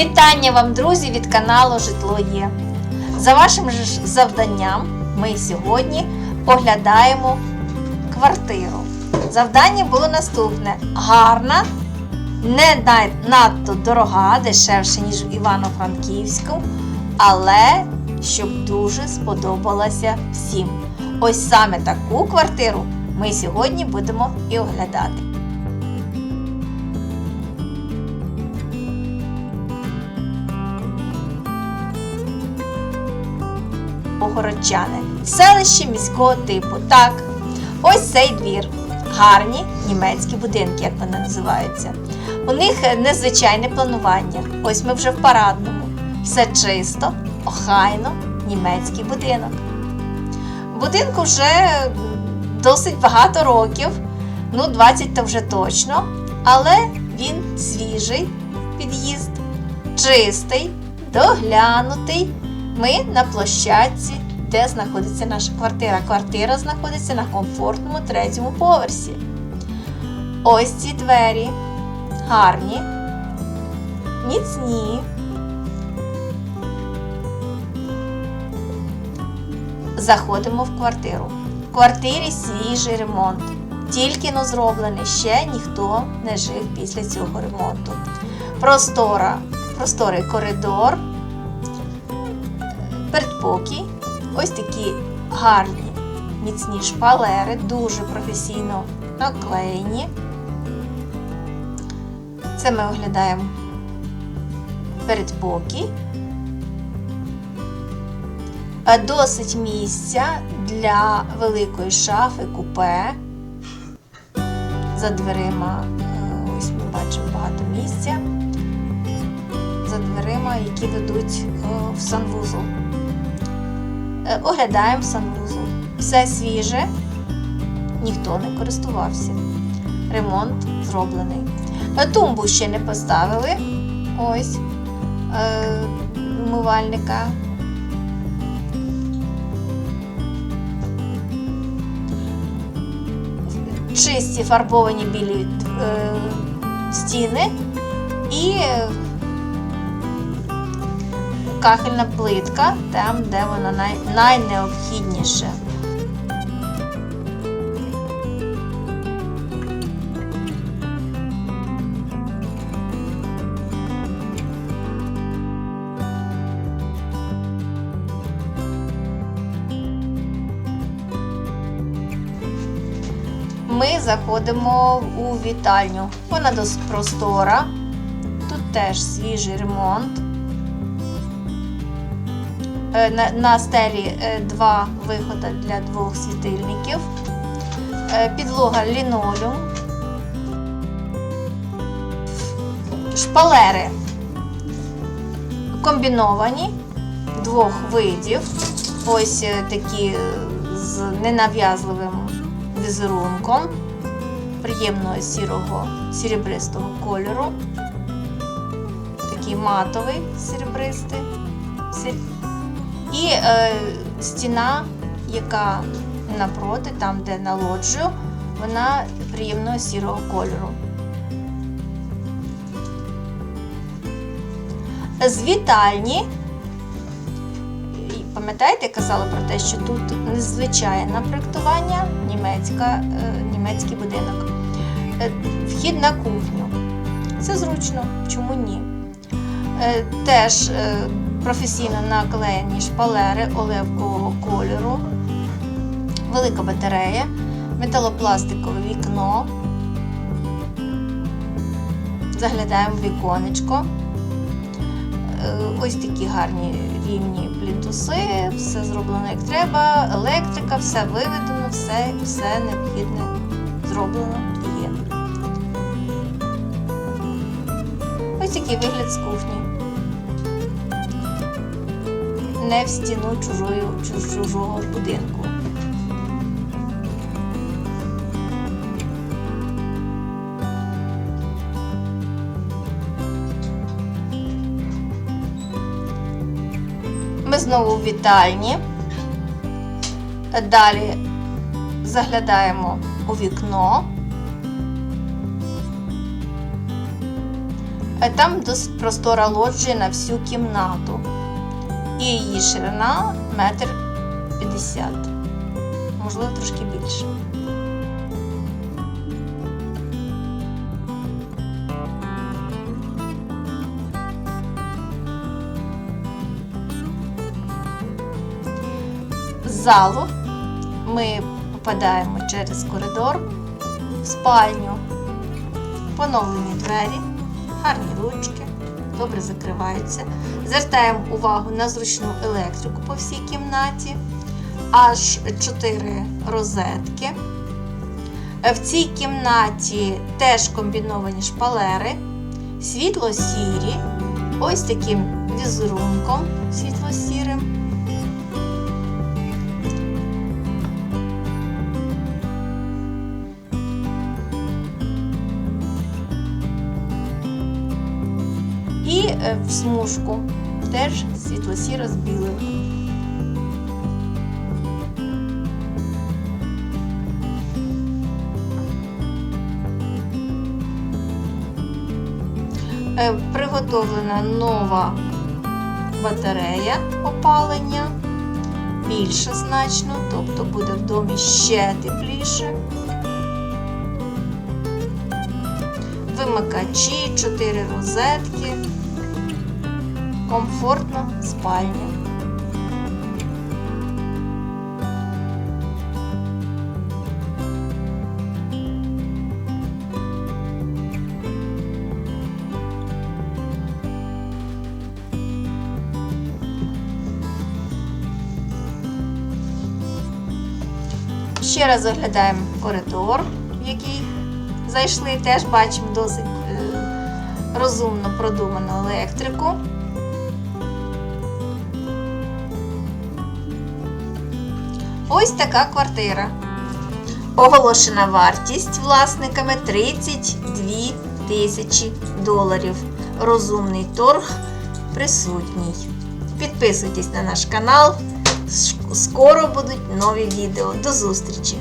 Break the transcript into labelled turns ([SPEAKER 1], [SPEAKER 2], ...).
[SPEAKER 1] Вітання вам, друзі, від каналу Житло Є. За вашим же завданням ми сьогодні оглядаємо квартиру. Завдання було наступне: гарна, не надто дорога, дешевше, ніж в Івано-Франківську, але щоб дуже сподобалася всім. Ось саме таку квартиру ми сьогодні будемо і оглядати. Огородчани. Селище міського типу. Так, ось цей двір. Гарні німецькі будинки, як вони називаються. У них незвичайне планування. Ось ми вже в парадному. Все чисто, охайно, німецький будинок. Будинку вже досить багато років, ну 20 то вже точно, але він свіжий під'їзд, чистий, доглянутий. Ми на площадці, де знаходиться наша квартира. Квартира знаходиться на комфортному третьому поверсі. Ось ці двері гарні, міцні. Заходимо в квартиру. В квартирі свіжий ремонт. Тільки но зроблений, ще ніхто не жив після цього ремонту. Простора, просторий коридор, передпокій, ось такі гарні міцні шпалери, дуже професійно наклеєні. Це ми оглядаємо передпокій. Е, Досить місця для великої шафи купе. За дверима, е, ось ми бачимо багато місця. За дверима, які ведуть е, в санвузол. Е, Оглядаємо санвузол. Все свіже, ніхто не користувався. Ремонт зроблений. Е, Тумбу ще не поставили. Ось е, умивальника. чисті фарбовані білі стіни і кахельна плитка, там, де вона най, найнеобхідніше. Ми заходимо у вітальню. Вона досить простора. Тут теж свіжий ремонт. Е, На, стелі е, два виходи для двох світильників. Е, Підлога лінолеум. Шпалери комбіновані двох видів. Ось такі з ненав'язливим візерунком приємного сірого срібристого кольору. Такий матовий серебристий. І е, стіна, яка напроти, там, де на лоджію, вона приємного сірого кольору. З вітальні Пам'ятаєте, я казала про те, що тут незвичайне проєктування, німецька, е, німецький будинок. Е, Вхід на кухню. Це зручно, чому ні? Е, Теж е, професійно наклеєні шпалери оливкового кольору, велика батарея, металопластикове вікно. Заглядаємо в віконечко. Е, Ось такі гарні рівні плінтуси, все зроблено як треба, електрика, все виведено, все, все необхідне зроблено і є. Ось такий вигляд з кухні. Не в стіну чужої, чужого будинку. Ми знову в вітальні. Далі заглядаємо у вікно. Там досить простора лоджія на всю кімнату. І її ширина метр п'ятдесят. Можливо, трошки більше. З залу ми попадаємо через коридор в спальню. Поновлені двері, гарні ручки, добре закриваються. Звертаємо увагу на зручну електрику по всій кімнаті, аж 4 розетки. В цій кімнаті теж комбіновані шпалери, світло-сірі, ось таким візерунком світло-сірим. І е, в смужку теж світло-сіро з білим. Е, Приготовлена нова батарея опалення, більше значно, тобто буде в домі ще тепліше. Вимикачі, 4 розетки, комфортна спальня. Ще раз оглядаємо коридор, в який зайшли, теж бачимо досить е, розумно продуману електрику. Ось така квартира. Оголошена вартість власниками 32 тисячі доларів. Розумний торг присутній. Підписуйтесь на наш канал. Скоро будуть нові відео. До зустрічі!